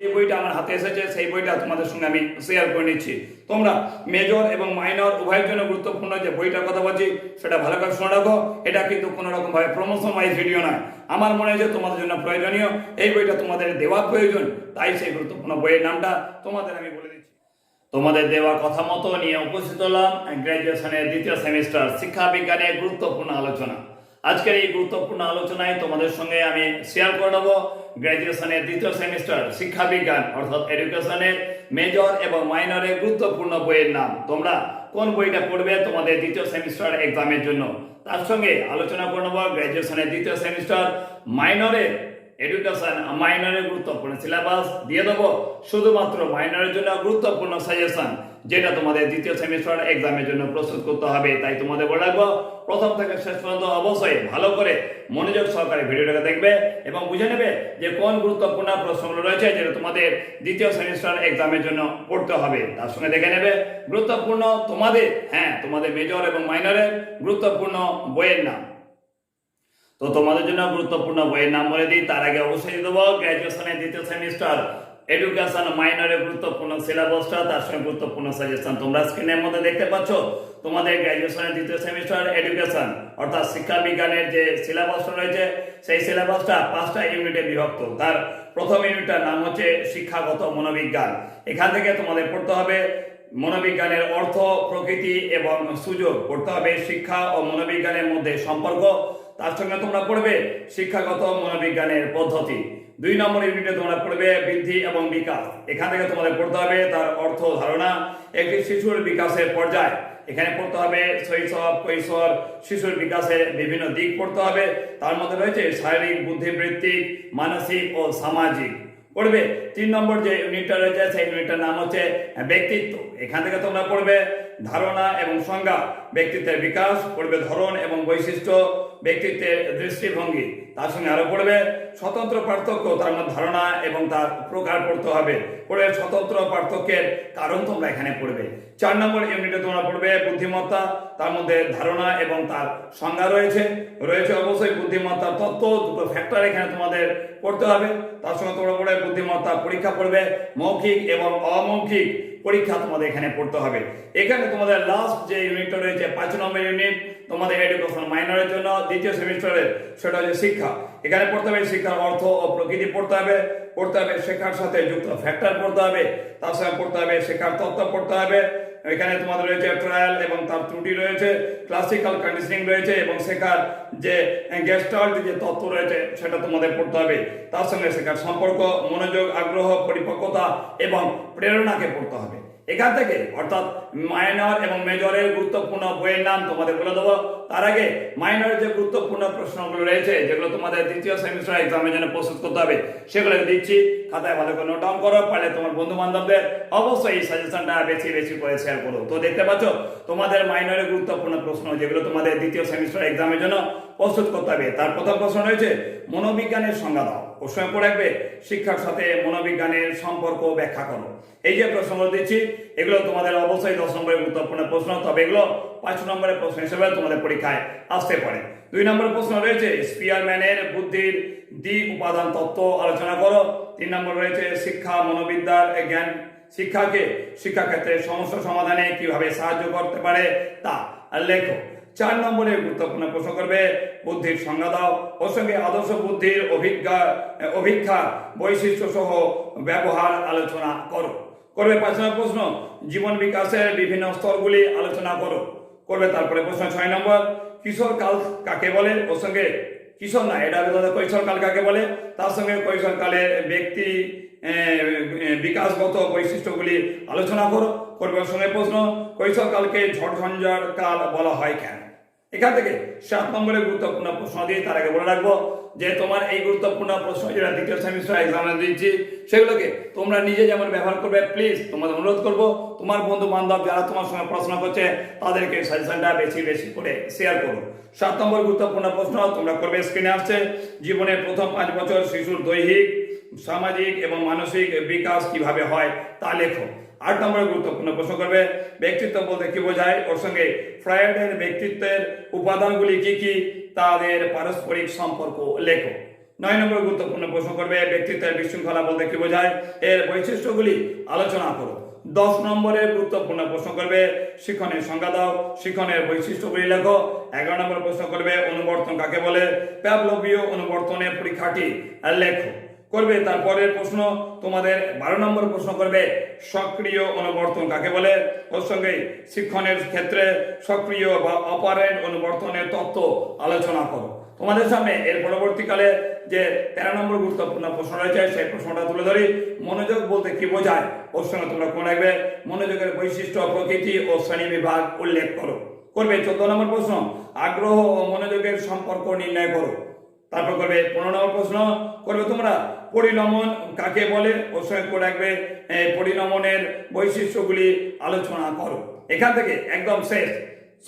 এই বইটা আমার হাতে এসেছে, সেই বইটা তোমাদের সঙ্গে আমি শেয়ার করে নিচ্ছি। তোমরা মেজর এবং মাইনর উভয়ের জন্য গুরুত্বপূর্ণ যে বইটার কথা বলছি, সেটা ভালো করে শুনে রাখো। এটা কিন্তু কোনো রকম ভাবে প্রমোশন ওয়াইজ ভিডিও নয়। আমার মনে হয় যে তোমাদের জন্য প্রয়োজনীয়। এই বইটা তোমাদের দেওয়া প্রয়োজন, তাই সেই গুরুত্বপূর্ণ বইয়ের নামটা তোমাদের আমি বলে দিচ্ছি। তোমাদের দেওয়া কথা মতো নিয়ে উপস্থিত হলাম গ্র্যাজুয়েশনের দ্বিতীয় সেমিস্টার শিক্ষা বিজ্ঞানের গুরুত্বপূর্ণ আলোচনা। আজকের এই গুরুত্বপূর্ণ আলোচনায় তোমাদের সঙ্গে আমি শেয়ার করে নেব গ্র্যাজুয়েশনের দ্বিতীয় সেমিস্টার শিক্ষা বিজ্ঞান, অর্থাৎ এডুকেশনের মেজর এবং মাইনরের গুরুত্বপূর্ণ বইয়ের নাম। তোমরা কোন বইটা পড়বে তোমাদের দ্বিতীয় সেমিস্টার এক্সামের জন্য? তার সঙ্গে আলোচনা করে নেব গ্রাজুয়েশনের দ্বিতীয় সেমিস্টার মাইনরের এডুকেশন মাইনরের গুরুত্বপূর্ণ সিলেবাস দিয়ে দেবো শুধুমাত্র মাইনরের জন্য গুরুত্বপূর্ণ সাজেশন যেটা তোমাদের দ্বিতীয় সেমিস্টার এক্সামের জন্য প্রস্তুত করতে হবে তাই তোমাদের বলে রাখব প্রথম থেকে শেষ পর্যন্ত অবশ্যই ভালো করে মনোযোগ সহকারে ভিডিওটাকে দেখবে এবং বুঝে নেবে যে কোন গুরুত্বপূর্ণ প্রশ্নগুলো রয়েছে যেটা তোমাদের দ্বিতীয় সেমিস্টার এক্সামের জন্য পড়তে হবে তার সঙ্গে দেখে নেবে গুরুত্বপূর্ণ তোমাদের হ্যাঁ তোমাদের মেজর এবং মাইনরের গুরুত্বপূর্ণ বইয়ের নাম তো তোমাদের জন্য গুরুত্বপূর্ণ বইয়ের নাম বলে দিই। তার আগে অবশ্যই দেবো গ্র্যাজুয়েশনের দ্বিতীয় সেমিস্টার এডুকেশন মাইনরের গুরুত্বপূর্ণ সিলেবাসটা তার সঙ্গে গুরুত্বপূর্ণ সাজেশন তোমরা স্ক্রিনের মধ্যে দেখতে পাচ্ছ, তোমাদের গ্র্যাজুয়েশনের দ্বিতীয় সেমিস্টার এডুকেশন অর্থাৎ শিক্ষা বিজ্ঞানের যে সিলেবাসটা রয়েছে, সেই সিলেবাসটা পাঁচটা ইউনিটে বিভক্ত। তার প্রথম ইউনিটটার নাম হচ্ছে শিক্ষাগত মনোবিজ্ঞান। এখান থেকে তোমাদের পড়তে হবে মনোবিজ্ঞানের অর্থ, প্রকৃতি এবং সুযোগ। পড়তে হবে শিক্ষা ও মনোবিজ্ঞানের মধ্যে সম্পর্ক। তার সঙ্গে তোমরা পড়বে শিক্ষাগত মনোবিজ্ঞানের পদ্ধতি। দুই নম্বর ইউনিটে তোমরা পড়বে বৃদ্ধি এবং বিকাশ। এখান থেকে তোমাদের পড়তে হবে তার অর্থ ধারণা। একটি শিশুর বিকাশের পর্যায়। এখানে পড়তে হবে শৈশব, কৈশোর, শিশুর বিকাশের বিভিন্ন দিক পড়তে হবে। তার মধ্যে রয়েছে শারীরিক বুদ্ধিবৃত্তিক, মানসিক ও সামাজিক। পড়বে। তিন নম্বর যে ইউনিটটা রয়েছে, সেই ইউনিটটার নাম হচ্ছে ব্যক্তিত্ব। এখান থেকে তোমরা পড়বে ধারণা এবং সংজ্ঞা, ব্যক্তিত্বের বিকাশ। পড়বে ধরন এবং বৈশিষ্ট্য। ব্যক্তিত্বের দৃষ্টিভঙ্গি, তার সঙ্গে আরও পড়বে স্বতন্ত্র পার্থক্য, তার মধ্যে ধারণা এবং তার প্রকার পড়তে হবে। পড়বে স্বতন্ত্র পার্থক্যের কারণ তোমরা এখানে পড়বে। চার নম্বর ইউনিটে তোমরা পড়বে বুদ্ধিমত্তা, তার মধ্যে ধারণা এবং তার সংজ্ঞা রয়েছে। রয়েছে অবশ্যই বুদ্ধিমত্তার তত্ত্ব, দুটো ফ্যাক্টর এখানে তোমাদের পড়তে হবে। তার সঙ্গে তোমরা পড়বে বুদ্ধিমত্তা পরীক্ষা পড়বে, মৌখিক এবং অমৌখিক পরীক্ষা তোমাদের এখানে পড়তে হবে। এখানে তোমাদের লাস্ট যে ইউনিটটা রয়েছে, পাঁচ নম্বর ইউনিট তোমাদের এডুকেশন মাইনরের জন্য দ্বিতীয় সেমিস্টারের সেটা হচ্ছে শিক্ষা। এখানে পড়তে হবে শিক্ষার অর্থ ও প্রকৃতি পড়তে হবে পড়তে হবে শেখার সাথে যুক্ত ফ্যাক্টর পড়তে হবে, তার সঙ্গে পড়তে হবে শেখার তত্ত্ব পড়তে হবে। এখানে তোমাদের রয়েছে ট্রায়াল এবং তার ত্রুটি রয়েছে ক্লাসিক্যাল কন্ডিশনিং রয়েছে এবং শেখার যে গেস্টাল্ট যে তত্ত্ব রয়েছে সেটা তোমাদের পড়তে হবে। তার সঙ্গে শেখার সম্পর্ক, মনোযোগ, আগ্রহ, পরিপক্কতা এবং প্রেরণাকে পড়তে হবে। এখান থেকে, অর্থাৎ মাইনর এবং মেজরের গুরুত্বপূর্ণ বইয়ের নাম তোমাদের বলে দেবো। তার আগে মাইনরের যে গুরুত্বপূর্ণ প্রশ্নগুলো রয়েছে, যেগুলো তোমাদের দ্বিতীয় সেমিস্টার এক্সামের জন্য প্রস্তুত করতে হবে, সেগুলো দিচ্ছি। খাতায় ভালো করে নোট ডাউন করো, পারলে তোমার বন্ধু বান্ধবদের অবশ্যই এই সাজেশনটা বেশি বেশি করে শেয়ার করো। তো দেখতে পাচ্ছ, তোমাদের মাইনরের গুরুত্বপূর্ণ প্রশ্ন, যেগুলো তোমাদের দ্বিতীয় সেমিস্টার এক্সামের জন্য প্রস্তুত করতে হবে। তার প্রথম প্রশ্ন রয়েছে, মনোবিজ্ঞানের সংজ্ঞা দাও। প্রশ্ন পড়ে রাখবে শিক্ষার সাথে মনোবিজ্ঞানের সম্পর্ক ব্যাখ্যা করো। এই যে প্রশ্নগুলো দিচ্ছি, এগুলো তোমাদের অবশ্যই দশ নম্বরের গুরুত্বপূর্ণ প্রশ্ন, তবে এগুলো পাঁচ নম্বরের প্রশ্ন হিসেবে তোমাদের পরীক্ষায় আসতে পারে। দুই নম্বরের প্রশ্ন রয়েছে, স্পিয়ারম্যানের বুদ্ধির দিক উপাদান তত্ত্ব আলোচনা করো। তিন নম্বর রয়েছে, শিক্ষা মনোবিদ্যার জ্ঞান শিক্ষাকে শিক্ষাক্ষেত্রে সমস্যা সমাধানে কীভাবে সাহায্য করতে পারে তা লেখো। চার নম্বরে গুরুত্বপূর্ণ প্রশ্ন করবে, বুদ্ধির সংজ্ঞা দাও। ওর সঙ্গে আদর্শ বুদ্ধির অভিজ্ঞা অভিজ্ঞা বৈশিষ্ট্য সহ ব্যবহার আলোচনা করো। করবে পাঁচ নম্বর প্রশ্ন, জীবন বিকাশের বিভিন্ন স্তরগুলি আলোচনা করো। করবে তারপরে প্রশ্ন ছয় নম্বর, কিশোর কাল কাকে বলে? ওর সঙ্গে কিশোর না, এটা কৈশোর কাল কাকে বলে? তার সঙ্গে কৈশোর কালের ব্যক্তি বিকাশগত বৈশিষ্ট্যগুলি আলোচনা করো। করবে সঙ্গে প্রশ্ন কৈশোরকালকে ঝড়ঝঞ্ঝার কাল বলা হয় কেন? এখান থেকে সাত নম্বরের গুরুত্বপূর্ণ প্রশ্ন দিয়ে তার আগে বলে রাখব যে তোমার এই গুরুত্বপূর্ণ প্রশ্ন যেটা দ্বিতীয় সেমিস্টার এক্সামে দিচ্ছি সেগুলোকে তোমরা নিজে যেমন ব্যবহার করবে প্লিজ তোমাদের অনুরোধ করব, তোমার বন্ধু বান্ধব যারা তোমার সঙ্গে পড়াশোনা করছে, তাদেরকে সাজেশনটা বেশি বেশি করে শেয়ার করো। সাত নম্বর গুরুত্বপূর্ণ প্রশ্ন, তোমরা করবে স্ক্রিনে আসছে, জীবনের প্রথম পাঁচ বছর শিশুর দৈহিক, সামাজিক এবং মানসিক বিকাশ কীভাবে হয় তা লেখো। আট নম্বরে গুরুত্বপূর্ণ প্রশ্ন করবে, ব্যক্তিত্ব বলতে কি বোঝায়? ওর সঙ্গে ফ্রয়েডের ব্যক্তিত্বের উপাদানগুলি কি কি? তাদের পারস্পরিক সম্পর্ক লেখো। নয় নম্বর গুরুত্বপূর্ণ প্রশ্ন করবে, ব্যক্তিত্বের বিশৃঙ্খলা বলতে কি বোঝায়? এর বৈশিষ্ট্যগুলি আলোচনা করো। দশ নম্বরের গুরুত্বপূর্ণ প্রশ্ন করবে শিক্ষণের সংজ্ঞা দাও। শিক্ষণের বৈশিষ্ট্যগুলি লেখো। এগারো নম্বর প্রশ্ন করবে, অনুবর্তন কাকে বলে? প্যাবলবীয় অনুবর্তনের পরীক্ষাটি লেখো। করবে, তারপরের প্রশ্ন তোমাদের বারো নম্বর প্রশ্ন করবে, সক্রিয় অনুবর্তন কাকে বলে? ওর সঙ্গে শিক্ষণের ক্ষেত্রে সক্রিয় বা অপারেন্ট অনুবর্তনের তত্ত্ব আলোচনা করো। তোমাদের সামনে এর পরবর্তীকালে যে তেরো নম্বর গুরুত্বপূর্ণ প্রশ্ন রয়েছে, সেই প্রশ্নটা তুলে ধরি। মনোযোগ বলতে কি বোঝায়? ওর সঙ্গে তোমরা কোন রাখবে? মনোযোগের বৈশিষ্ট্য, প্রকৃতি ও শ্রেণি বিভাগ উল্লেখ করো। করবে চোদ্দ নম্বর প্রশ্ন, আগ্রহ ও মনোযোগের সম্পর্ক নির্ণয় করো। তারপর করবে পনেরো নম্বর প্রশ্ন, করবে তোমরা পরিণমন কাকে বলে? ওর করে রাখবে পরিণমনের বৈশিষ্ট্যগুলি আলোচনা করো। এখান থেকে একদম শেষ।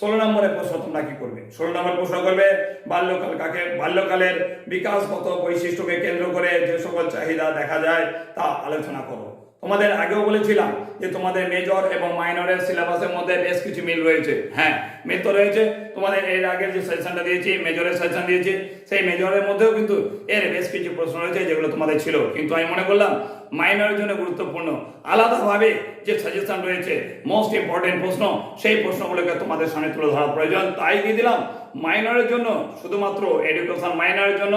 ষোলো নম্বরের প্রশ্ন তোমরা কি করবে? ষোলো নম্বর প্রশ্ন করবে, বাল্যকাল কাকে? বাল্যকালের বিকাশগত বৈশিষ্ট্যকে কেন্দ্র করে যে সকল চাহিদা দেখা যায়, তা আলোচনা করো। তোমাদের আগেও বলেছিলাম যে তোমাদের মেজর এবং মাইনরের সিলেবাসের মধ্যে বেশ কিছু মিল রয়েছে। হ্যাঁ মিল তো রয়েছে। তোমাদের এর আগের যে সেশনটা দিয়েছি মেজরের সেশন দিয়েছি, সেই মেজরের মধ্যেও কিন্তু এর বেশ কিছু প্রশ্ন রয়েছে যেগুলো তোমাদের ছিল। কিন্তু আমি মনে করলাম মাইনরের জন্য গুরুত্বপূর্ণ। আলাদাভাবে যে সাজেশন রয়েছে মোস্ট ইম্পর্টেন্ট প্রশ্ন, সেই প্রশ্নগুলোকে তোমাদের সামনে তুলে ধরা প্রয়োজন। তাই দিয়ে দিলাম মাইনরের জন্য, শুধুমাত্র এডুকেশন মাইনরের জন্য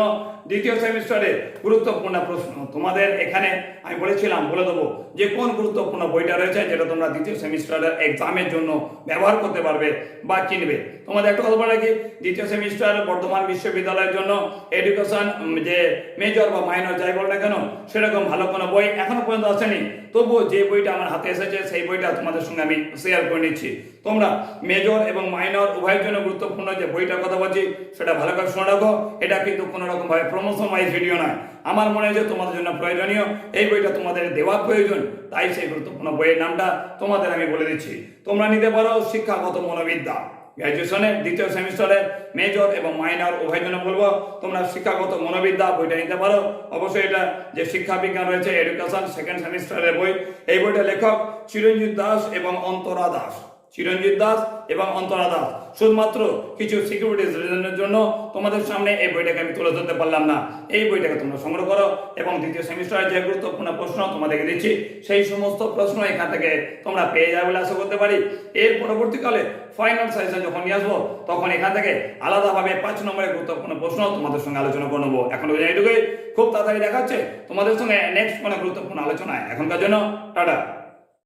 দ্বিতীয় সেমিস্টারে গুরুত্বপূর্ণ প্রশ্ন। তোমাদের এখানে আমি বলেছিলাম, বলে দেবো যে কোন গুরুত্বপূর্ণ বইটা রয়েছে, যেটা তোমরা দ্বিতীয় সেমিস্টারের এক্সামের জন্য ব্যবহার করতে পারবে বা কিনবে তোমাদের একটা কথা বলে রাখি, দ্বিতীয় সেমিস্টার বর্ধমান বিশ্ববিদ্যালয়ের জন্য এডুকেশন যে মেজর বা মাইনর যাই বল না কেন, সেরকম ভালো কোনো বই এখনও পর্যন্ত আসেনি। তবুও যে বইটা আমার হাতে এসেছে, সেই বইটা তোমাদের সঙ্গে আমি শেয়ার করে নিচ্ছি। তোমরা মেজর এবং মাইনর উভয়ের জন্য গুরুত্বপূর্ণ যে বইটার কথা বলছি, সেটা ভালো করে শুনে রাখো। এটা কিন্তু কোনো রকম ভাবে প্রমোশন ওয়াইজ ভিডিও নয়। আমার মনে হয় যে তোমাদের জন্য প্রয়োজনীয়। এই বইটা তোমাদের দেওয়া প্রয়োজন, তাই সেই গুরুত্বপূর্ণ বইয়ের নামটা তোমাদের আমি বলে দিচ্ছি। তোমরা নিতে পারো শিক্ষাগত মনোবিদ্যা। গ্র্যাজুয়েশনের দ্বিতীয় সেমিস্টারে মেজর এবং মাইনর উভয় জন্য বলব, তোমরা শিক্ষাগত মনোবিদ্যা বইটা নিতে পারো। অবশ্যই এটা যে শিক্ষা বিজ্ঞান রয়েছে এডুকেশন সেকেন্ড সেমিস্টারের বই। এই বইটা লেখক চিরঞ্জিত দাস এবং অন্তরা দাস। চিরঞ্জিত দাস এবং অন্তরা দাস। শুধুমাত্র কিছু সিকিউরিটি রিজনের জন্য তোমাদের সামনে এই বইটাকে আমি তুলে ধরতে পারলাম না। এই বইটাকে তোমরা সংগ্রহ করো এবং দ্বিতীয় সেমিস্টারে যে গুরুত্বপূর্ণ প্রশ্ন তোমাদেরকে দিচ্ছি, সেই সমস্ত প্রশ্ন এখান থেকে তোমরা পেয়ে যাবে বলে আশা করতে পারি। এর পরবর্তীকালে ফাইনাল সাজেশন যখন নিয়ে আসব, তখন এখান থেকে আলাদাভাবে পাঁচ নম্বরের গুরুত্বপূর্ণ প্রশ্ন তোমাদের সঙ্গে আলোচনা করে নেব। এখন এইটুকুই। খুব তাড়াতাড়ি দেখাচ্ছে তোমাদের সঙ্গে নেক্সট কোনো গুরুত্বপূর্ণ আলোচনায়। এখনকার জন্য, টাটা।